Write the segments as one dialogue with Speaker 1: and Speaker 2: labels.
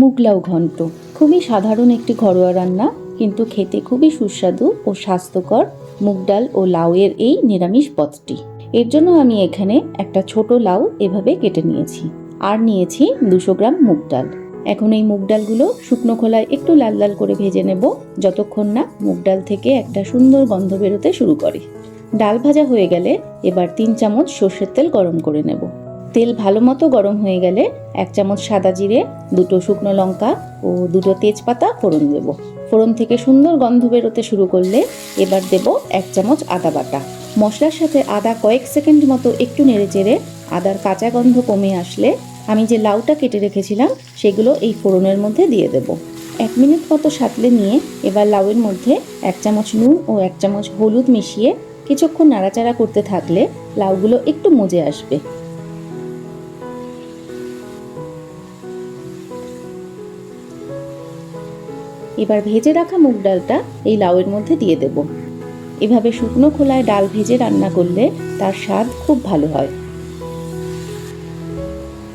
Speaker 1: মুগ লাউ ঘন্ট। খুবই সাধারণ একটি ঘরোয়া রান্না, কিন্তু খেতে খুবই সুস্বাদু ও স্বাস্থ্যকর মুগ ডাল ও লাউয়ের এই নিরামিষ পথটি এর জন্য আমি এখানে একটা ছোট লাউ এভাবে কেটে নিয়েছি আর নিয়েছি দুশো গ্রাম মুগ ডাল। এখন এই মুগ ডালগুলো শুকনো খোলায় একটু লাল লাল করে ভেজে নেব, যতক্ষণ না মুগ ডাল থেকে একটা সুন্দর গন্ধ বেরোতে শুরু করে। ডাল ভাজা হয়ে গেলে এবার তিন চামচ সর্ষের তেল গরম করে নেব। তেল ভালো মতো গরম হয়ে গেলে এক চামচ সাদা জিরে, দুটো শুকনো লঙ্কা ও দুটো তেজপাতা ফোড়ন দেব। ফোড়ন থেকে সুন্দর গন্ধ বেরোতে শুরু করলে এবার দেব এক চামচ আদা বাটা। মশলার সাথে আদা কয়েক সেকেন্ড মতো একটু নেড়ে চেড়ে আদার কাঁচা গন্ধ কমে আসলে আমি যে লাউটা কেটে রেখেছিলাম সেগুলো এই ফোড়নের মধ্যে দিয়ে দেব। এক মিনিট মতো সাঁতলে নিয়ে এবার লাউয়ের মধ্যে এক চামচ নুন ও এক চামচ হলুদ মিশিয়ে কিছুক্ষণ নাড়াচাড়া করতে থাকলে লাউগুলো একটু মজে আসবে। এবার ভেজে রাখা মুগ ডালটা এই লাউয়ের মধ্যে দিয়ে দেব। এভাবে শুকনো খোলায় ডাল ভেজে রান্না করলে তার স্বাদ খুব ভালো হয়।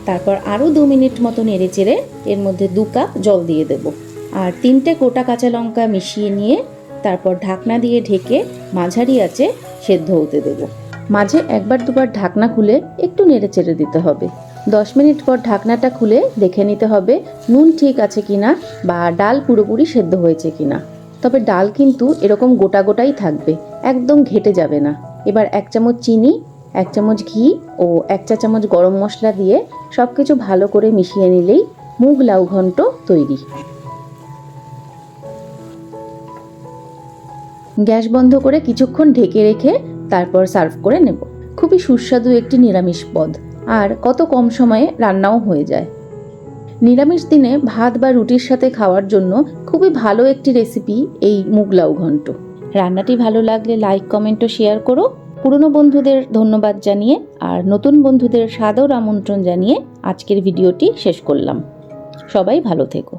Speaker 1: তারপর আরও দু মিনিট মতো নেড়ে চেড়ে এর মধ্যে দু কাপ জল দিয়ে দেব। আর তিনটে গোটা কাঁচা লঙ্কা মিশিয়ে নিয়ে তারপর ঢাকনা দিয়ে ঢেকে মাঝারি আছে সেদ্ধ হতে দেব। মাঝে একবার দুবার ঢাকনা খুলে একটু নেড়ে চেড়ে দিতে হবে। দশ মিনিট পর ঢাকনাটা খুলে দেখে নিতে হবে নুন ঠিক আছে কিনা বা ডাল পুরোপুরি সেদ্ধ হয়েছে কিনা। তবে ডাল কিন্তু এরকম গোটা গোটাই থাকবে, একদম ঘেটে যাবে না। এবার এক চামচ চিনি, এক চামচ ঘি ও এক চা চামচ গরম মশলা দিয়ে সব কিছু ভালো করে মিশিয়ে নিলেই মুগ লাউ ঘন্ট তৈরি। গ্যাস বন্ধ করে কিছুক্ষণ ঢেকে রেখে তারপর সার্ভ করে নেব। খুবই সুস্বাদু একটি নিরামিষ পদ। আর কত কম সময়ে রান্নাও হয়ে যায়। নিরামিষ দিনে ভাত বা রুটির সাথে খাওয়ার জন্য খুবই ভালো একটি রেসিপি এই মুগলাউ ঘন্ট। রান্নাটি ভালো লাগলে লাইক কমেন্ট ও শেয়ার করো। পুরনো বন্ধুদের ধন্যবাদ জানিয়ে আর নতুন বন্ধুদের সাদর আমন্ত্রণ জানিয়ে আজকের ভিডিওটি শেষ করলাম। সবাই ভালো থেকো।